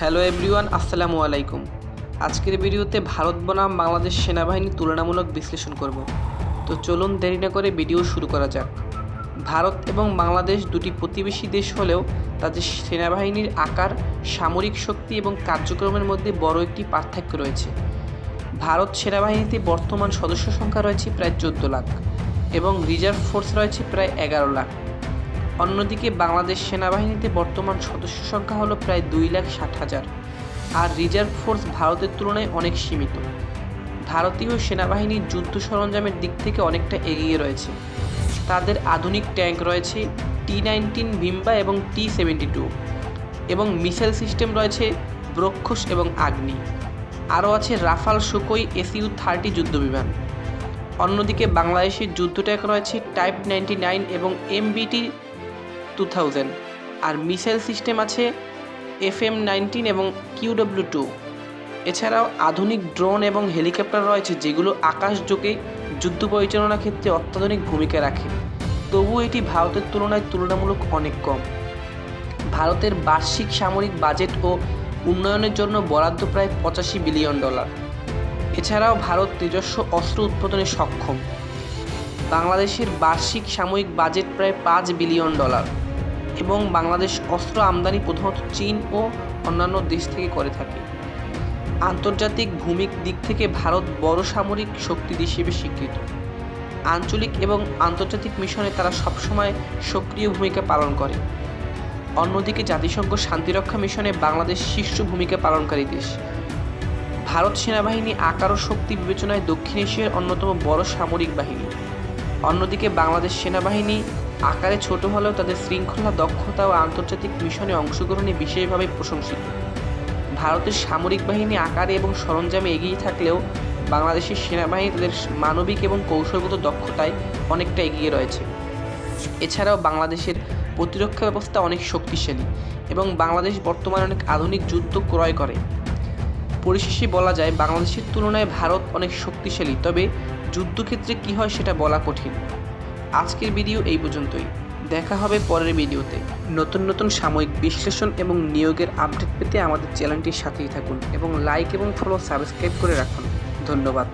Hello everyone, আসসালামু আলাইকুম। আজকের ভিডিওতে ভারত বনাম বাংলাদেশ সেনাবাহিনী তুলনামূলক বিশ্লেষণ করব। তো চলুন দেরি না করে ভিডিও শুরু করা যাক। ভারত এবং বাংলাদেশ দুটি প্রতিবেশী দেশ হলেও তাদের সেনাবাহিনীর আকার, সামরিক শক্তি এবং কার্যক্রমের মধ্যে বড় একটি পার্থক্য রয়েছে। ভারত সেনাবাহিনীতে বর্তমান সদস্য সংখ্যা রয়েছে প্রায় চোদ্দ লাখ এবং রিজার্ভ ফোর্স রয়েছে প্রায় এগারো লাখ। অন্যদিকে বাংলাদেশ সেনাবাহিনীতে বর্তমান সদস্য সংখ্যা হলো প্রায় দুই লাখ ষাট হাজার। আর রিজার্ভ ফোর্স ভারতের তুলনায় অনেক সীমিত। ভারতীয় সেনাবাহিনীর যুদ্ধ সরঞ্জামের দিক থেকে অনেকটা এগিয়ে রয়েছে। তাদের আধুনিক ট্যাঙ্ক রয়েছে, টি নাইনটিন ভিম্বা এবং টি সেভেন্টি টু এবং মিসাইল সিস্টেম রয়েছে ব্রক্ষস এবং আগ্নি। আরও আছে রাফাল সুকোই এসইউ থার্টি যুদ্ধবিমান অন্যদিকে বাংলাদেশের যুদ্ধ ট্যাঙ্ক রয়েছে টাইপ নাইনটি নাইন এবং এমবিটি টু থাউজেন্ড আর মিসাইল সিস্টেম আছে এফ এম নাইনটিন এবং কিউডব্লিউ টু। এছাড়াও আধুনিক ড্রোন এবং হেলিকপ্টার রয়েছে যেগুলো আকাশযোগে যুদ্ধ পরিচালনার ক্ষেত্রে অত্যাধুনিক ভূমিকা রাখে। তবুও এটি ভারতের তুলনায় তুলনামূলক অনেক কম। ভারতের বার্ষিক সামরিক বাজেট ও উন্নয়নের জন্য বরাদ্দ প্রায় পঁচাশি বিলিয়ন ডলার। এছাড়াও ভারত নিজস্ব অস্ত্র উৎপাদনে সক্ষম। বাংলাদেশের বার্ষিক সাময়িক বাজেট প্রায় পাঁচ বিলিয়ন ডলার। এবং বাংলাদেশ অস্ত্র আমদানি প্রধানত চীন ও অন্যান্য দেশ থেকে করে থাকে। আন্তর্জাতিক ভূমিক দিক থেকে ভারত বড় সামরিক শক্তি হিসেবে স্বীকৃত। আঞ্চলিক এবং আন্তর্জাতিক মিশনে তারা সবসময় সক্রিয় ভূমিকা পালন করে। অন্যদিকে জাতিসংঘ শান্তিরক্ষা মিশনে বাংলাদেশ শীর্ষ ভূমিকা পালনকারী দেশ। ভারত সেনাবাহিনী আকার ও শক্তি বিবেচনায় দক্ষিণ এশিয়ার অন্যতম বড় সামরিক বাহিনী। অন্যদিকে বাংলাদেশ সেনাবাহিনী আকারে ছোট হলেও তাদের শৃঙ্খলা, দক্ষতা ও আন্তর্জাতিক মিশনে অংশগ্রহণে বিশেষভাবে প্রশংসিত। ভারতের সামরিক বাহিনী আকারে এবং সরঞ্জামে এগিয়ে থাকলেও বাংলাদেশের সেনাবাহিনী তাদের মানবিক এবং কৌশলগত দক্ষতায় অনেকটা এগিয়ে রয়েছে। এছাড়াও বাংলাদেশের প্রতিরক্ষা ব্যবস্থা অনেক শক্তিশালী এবং বাংলাদেশ বর্তমানে অনেক আধুনিক যুদ্ধ ক্রয় করে। পরিশেষে বলা যায়, বাংলাদেশের তুলনায় ভারত অনেক শক্তিশালী, তবে যুদ্ধক্ষেত্রে কী হয় সেটা বলা কঠিন। আজকের ভিডিও এই পর্যন্তই। দেখা হবে পরের ভিডিওতে। নতুন নতুন সাময়িক বিশ্লেষণ এবং নিয়োগের আপডেট পেতে আমাদের চ্যানেলটির সাথেই থাকুন এবং লাইক এবং ফলো সাবস্ক্রাইব করে রাখুন। ধন্যবাদ।